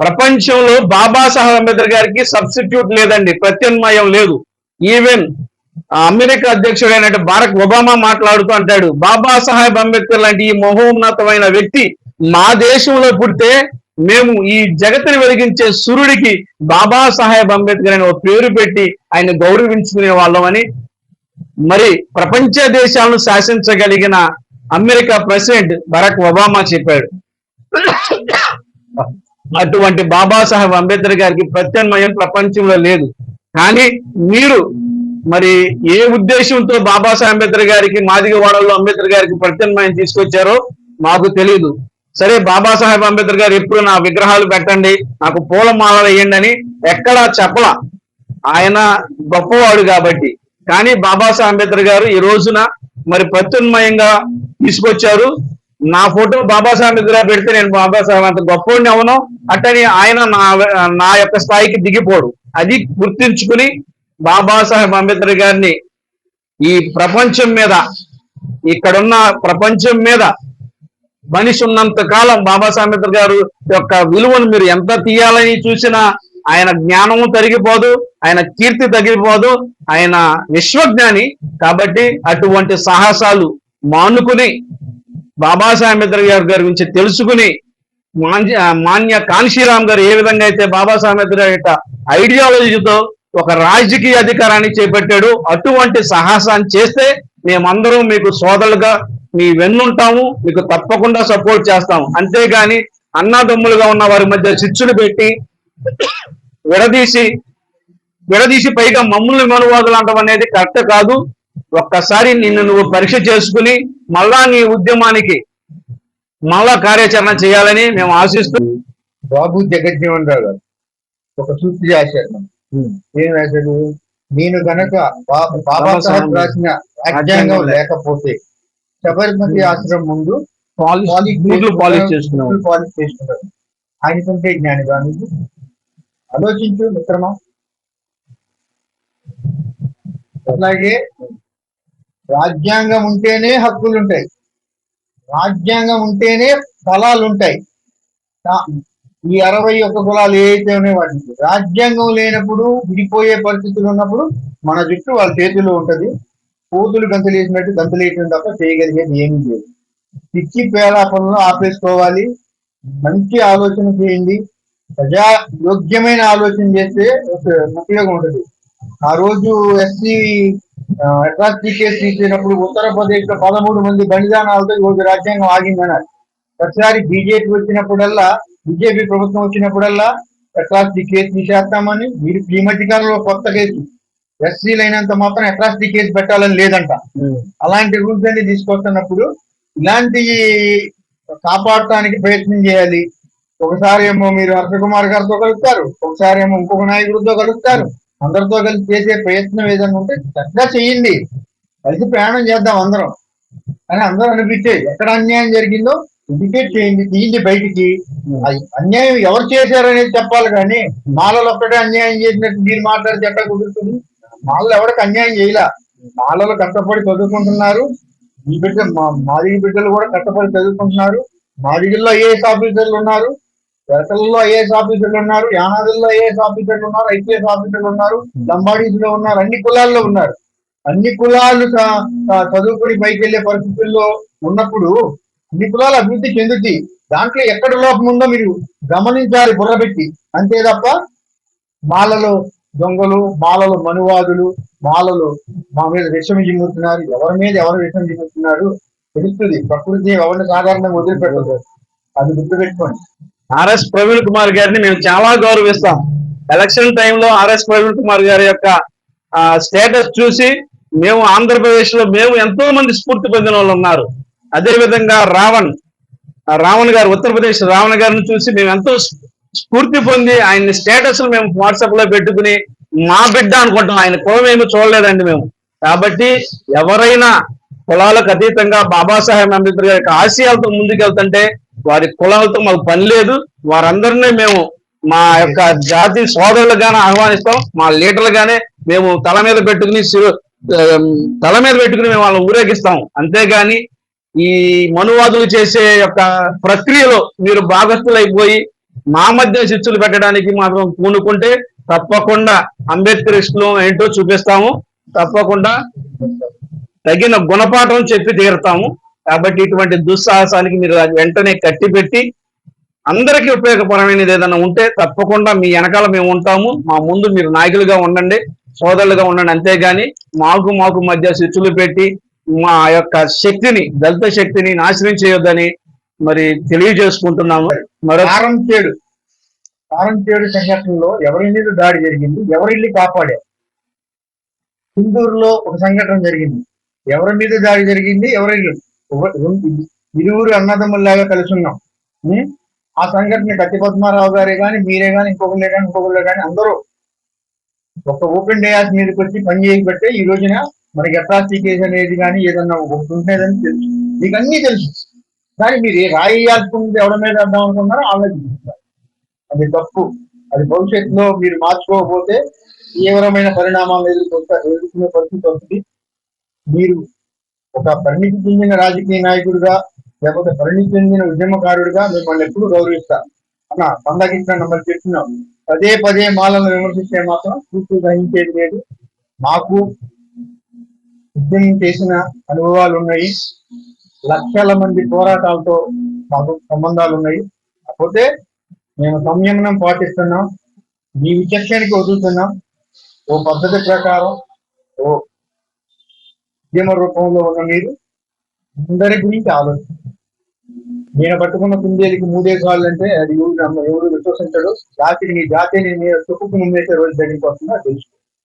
ప్రపంచంలో బాబాసాహెబ్ అంబేద్కర్ గారికి సబ్స్టిట్యూట్ లేదండి ప్రత్యామ్నాయం లేదు. ఈవెన్ అమెరికా అధ్యక్షుడైన బారక్ ఒబామా మాట్లాడుతూ అంటాడు బాబాసాహెబ్ అంబేద్కర్ లాంటి ఈ మహోన్నతమైన వ్యక్తి మా దేశంలో పుడితే మేము ఈ జగత్తుని వెలిగించే సూర్యుడికి బాబాసాహెబ్ అంబేద్కర్ అని ఒక పేరు పెట్టి ఆయన గౌరవించుకునే వాళ్ళమని మరి ప్రపంచ దేశాలను శాసించగలిగిన అమెరికా ప్రెసిడెంట్ బరాక్ ఒబామా చెప్పాడు. అటువంటి బాబాసాహెబ్ అంబేద్కర్ గారికి ప్రత్యామ్నాయం ప్రపంచంలో లేదు. కానీ మీరు మరి ఏ ఉద్దేశంతో బాబాసాహెబ్ అంబేద్కర్ గారికి మాదిగవాడలో అంబేద్కర్ గారికి ప్రత్యామ్నాయం తీసుకొచ్చారో మాకు తెలియదు సరే బాబాసాహెబ్ అంబేద్కర్ గారు ఎప్పుడు నా విగ్రహాలు పెట్టండి నాకు పూలమాలలు వేయండి అని ఎక్కడా చెప్పల. ఆయన గొప్పవాడు కాబట్టి. కానీ బాబాసాహెబ్ అంబేద్కర్ గారు ఈ రోజున మరి ప్రత్యున్మయంగా తీసుకొచ్చారు. నా ఫోటో బాబాసాహెబ్ అంబేద్కర్ పెడితే నేను బాబాసాహెబ్ అంత గొప్పవాడిని అవును. అట్టని ఆయన నా నా యొక్క స్థాయికి దిగిపోడు. అది గుర్తించుకుని బాబాసాహెబ్ అంబేద్కర్ గారిని ఈ ప్రపంచం మీద ఇక్కడున్న ప్రపంచం మీద మనిషి ఉన్నంత కాలం బాబాసాహెబ్ అంబేద్కర్ గారు యొక్క విలువను మీరు ఎంత తీయాలని చూసినా ఆయన జ్ఞానము తరిగిపోదు ఆయన కీర్తి తగ్గిపోదు ఆయన విశ్వజ్ఞాని. కాబట్టి అటువంటి సాహసాలు మానుకుని బాబాసాహెబ్ అంబేద్కర్ గారి గారి గురించి తెలుసుకుని మాన్య మాన్య కాన్షీరామ్ గారు ఏ విధంగా అయితే బాబాసాహెబ్ అంబేద్కర్ యొక్క ఐడియాలజీతో ఒక రాజకీయ అధికారాన్ని చేపట్టాడు అటువంటి సాహసాన్ని చేస్తే మేమందరం మీకు సోదరులుగా మీ వెన్నుంటాము మీకు తప్పకుండా సపోర్ట్ చేస్తాము. అంతేగాని అన్నాదమ్ములుగా ఉన్న వారి మధ్య చిచ్చులు పెట్టి విడదీసి విడదీసి పైగా మమ్మల్ని మనువాదులు అంటం అనేది కరెక్ట్ కాదు. ఒక్కసారి నిన్ను నువ్వు పరీక్ష చేసుకుని మళ్ళా నీ ఉద్యమానికి మళ్ళా కార్యాచరణ చేయాలని మేము ఆశిస్తూ బాబు జగజ్జీవన్ రావు గారు ఒక సూక్తి మనకు. ఏం రాశాడు? నేను గనక బా- బాబాసాహెబ్ రాసిన రాజ్యాంగం లేకపోతే శబరిమతి ఆశ్రమం ముందు పాలిష్ బూట్లు పాలిష్ చేసుకున్నాం చేసుకున్నాడు ఆయన కంటే జ్ఞాని కాదు ఆలోచించు మిత్రమా. అలాగే రాజ్యాంగం ఉంటేనే హక్కులు ఉంటాయి రాజ్యాంగం ఉంటేనే ఫలాలు ఉంటాయి ఈ అరవై ఒక్క కులాలు ఏవైతే ఉన్నాయో వాటికి. రాజ్యాంగం లేనప్పుడు విడిపోయే పరిస్థితులు ఉన్నప్పుడు మన జుట్టు వాళ్ళ చేతిలో ఉంటది. కోతులు గంతలేసినట్టు గంతులేయటం తప్ప చేయగలిగేది ఏమీ లేదు. పిచ్చి పనులు ఆపేసుకోవాలి. మంచి ఆలోచన చేయండి. ప్రజా యోగ్యమైన ఆలోచన చేస్తే ఉపయోగం ఉంటుంది. ఆ రోజు ఎస్సీ అట్రాసిటీ కేసు తీసినప్పుడు ఉత్తరప్రదేశ్లో పదమూడు మంది బలిదానాలతో ఈ రోజు రాజ్యాంగం ఆగిందన్నారు. ప్రతిసారి బీజేపీ వచ్చినప్పుడల్లా బీజేపీ ప్రభుత్వం వచ్చినప్పుడల్లా అట్రాసిటీ కేసు తీసేస్తామని మీరు ఈ మధ్య కాలంలో కొత్త కేసు ఎస్సీలు అయినంత మాత్రం అట్రాసిటీ కేసు పెట్టాలని లేదంట. అలాంటి రూల్స్ అన్ని తీసుకొస్తున్నప్పుడు ఇలాంటి కాపాడటానికి ప్రయత్నం చేయాలి. ఒకసారి ఏమో మీరు హర్షకుమార్ గారితో కలుస్తారు ఒకసారి ఏమో ఇంకొక నాయకుడితో కలుస్తారు. అందరితో కలిసి చేసే ప్రయత్నం ఏదైనా ఉంటే చక్కగా చేయండి. కలిసి ప్రయాణం చేద్దాం అందరం. అని అందరూ అనిపించేది ఎక్కడ అన్యాయం జరిగిందో ఇండికేట్ చేయండి తీయండి బయటికి. అన్యాయం ఎవరు చేశారనేది చెప్పాలి కానీ మాలలు ఒక్కటే అన్యాయం చేసినట్టు మీరు మాట్లాడితే ఎట్లా కుదురుతుంది? మాలలు ఎవరికి అన్యాయం చేయలే? మాలలు కష్టపడి చదువుకుంటున్నారు. ఈ బిడ్డ మా మాదిగ బిడ్డలు కూడా కష్టపడి చదువుకుంటున్నారు. మాదిగల్లో ఏ ఆఫీసర్లు ఉన్నారు. వెరకల్లో ఐఏఎస్ ఆఫీసర్లు ఉన్నారు యానాదుల్లో ఐఏఎస్ ఆఫీసర్లు ఉన్నారు ఐపీఎస్ ఆఫీసర్లు ఉన్నారు లంబాడీస్లో ఉన్నారు అన్ని కులాల్లో ఉన్నారు. అన్ని కులాలు చదువుకుని పైకి వెళ్ళే పరిస్థితుల్లో ఉన్నప్పుడు అన్ని కులాలు అభివృద్ధి చెందుతాయి దాంట్లో ఎక్కడ లోపం ఉందో మీరు గమనించాలి బుర్రబెట్టి అంతే తప్ప మాలలో దొంగలు మాలలో మనువాదులు మాలలు మా మీద విషం జిమ్ముతున్నారు ఎవరి మీద ఎవరు విషం జిమ్ముతున్నారు తెలుస్తుంది. ప్రకృతి ఎవరిని సాధారణంగా వదిలిపెట్టదు. అది గుర్తుపెట్టుకోండి. ఆర్ఎస్ ప్రవీణ్ కుమార్ గారిని మేము చాలా గౌరవిస్తాం. ఎలక్షన్ టైంలో ఆర్ఎస్ ప్రవీణ్ కుమార్ గారి యొక్క స్టేటస్ చూసి మేము ఆంధ్రప్రదేశ్లో మేము ఎంతో మంది స్ఫూర్తి పొందిన వాళ్ళు ఉన్నారు. అదే విధంగా రావణ్ ఆ రావణ్ గారు ఉత్తరప్రదేశ్ రావణ్ గారిని చూసి మేము ఎంతో స్ఫూర్తి పొంది ఆయన స్టేటస్ మేము వాట్సాప్లో పెట్టుకుని మా బిడ్డ అనుకుంటాం ఆయన కులం ఏమి చూడలేదండి మేము. కాబట్టి ఎవరైనా కులాలకు అతీతంగా బాబాసాహెబ్ అంబేద్కర్ గారి యొక్క ఆశయాలతో ముందుకెళ్తుంటే వారి కులాలతో మాకు పని లేదు. వారందరినీ మేము మా యొక్క జాతి సోదరులుగానే ఆహ్వానిస్తాం. మా లీడర్లుగానే మేము తల మీద పెట్టుకుని తల మీద పెట్టుకుని మేము వాళ్ళని ఊరేగిస్తాం. అంతేగాని ఈ మనువాదులు చేసే యొక్క ప్రక్రియలో మీరు భాగస్థులైపోయి మా మధ్య చిచ్చులు పెట్టడానికి మాత్రం పూనుకుంటే తప్పకుండా అంబేద్కర్ ఇష్టం ఏంటో చూపిస్తాము. తప్పకుండా తగిన గుణపాఠం చెప్పి తీరుతాము. కాబట్టి ఇటువంటి దుస్సాహసానికి మీరు వెంటనే కట్టిపెట్టి అందరికీ ఉపయోగపరమైనది ఏదైనా ఉంటే తప్పకుండా మీ వెనకాల మేము ఉంటాము. మా ముందు మీరు నాయకులుగా ఉండండి సోదరులుగా ఉండండి. అంతేగాని మాకు మాకు మధ్య శిచ్చులు పెట్టి మా యొక్క శక్తిని దళిత శక్తిని నాశనం చేయొద్దని మరి తెలియజేసుకుంటున్నాము. మరో కారం చేడు. కారం చేడు సంఘటనలో ఎవరి మీద దాడి జరిగింది ఎవరిల్లు కాపాడారు? సింధూరులో ఒక సంఘటన జరిగింది. ఎవరి మీద దాడి జరిగింది ఎవరిల్లు ఇరువురు అన్నదమ్ముల్లాగా కలిసి ఉన్నాం ఆ సంఘటన కత్తి పద్మారావు గారే కానీ మీరే కానీ ఇంకొకళ్ళే కానీ ఇంకొకళ్ళే కానీ అందరూ ఒక ఓపెన్ డయాస్ మీదకి వచ్చి పని చేయబట్టే ఈ రోజున మనకి అట్రాసిటీ కేసు అనేది కానీ ఏదన్నా ఒకటి ఉండేదని తెలుసు. మీకు అన్నీ తెలుసు. కానీ మీరు ఏ రాయాల్సింది ఎవరి మీద అర్థం అనుకున్నారో ఆలోచించారు అది తప్పు. అది భవిష్యత్తులో మీరు మార్చుకోకపోతే తీవ్రమైన పరిణామాలు ఎదుర్కొంటారు ఎదుర్కొనే పరిస్థితి వస్తుంది. మీరు ఒక పరిణితి చెందిన రాజకీయ నాయకుడిగా లేకపోతే పరిణితి చెందిన ఉద్యమకారుడిగా మిమ్మల్ని ఎప్పుడు గౌరవిస్తాం అన్న పండగ నమ్మని చెప్తున్నాం పదే పదే మాలను విమర్శిస్తే మాత్రం పూర్తి గ్రహించేది లేదు. మాకు ఉద్యమం చేసిన అనుభవాలు ఉన్నాయి. లక్షల మంది పోరాటాలతో మాకు సంబంధాలు ఉన్నాయి. కాకపోతే మేము సంయమనం పాటిస్తున్నాం. మీ విచక్షణకి వదులుతున్నాం ఓ పద్ధతి ప్రకారం ఓ ఉద్యమ రూపంలో ఉన్న మీరు అందరి గురించి ఆలోచన నేను పట్టుకున్న కుందేలికి మూడే కాళ్ళు అంటే అది ఎవరు ఎవరు విశ్వసించడు. జాతిని నీ జాతిని మీరు చెప్పుకు ముందేసే రోజు దగ్గరికి వస్తుందో తెలుసు.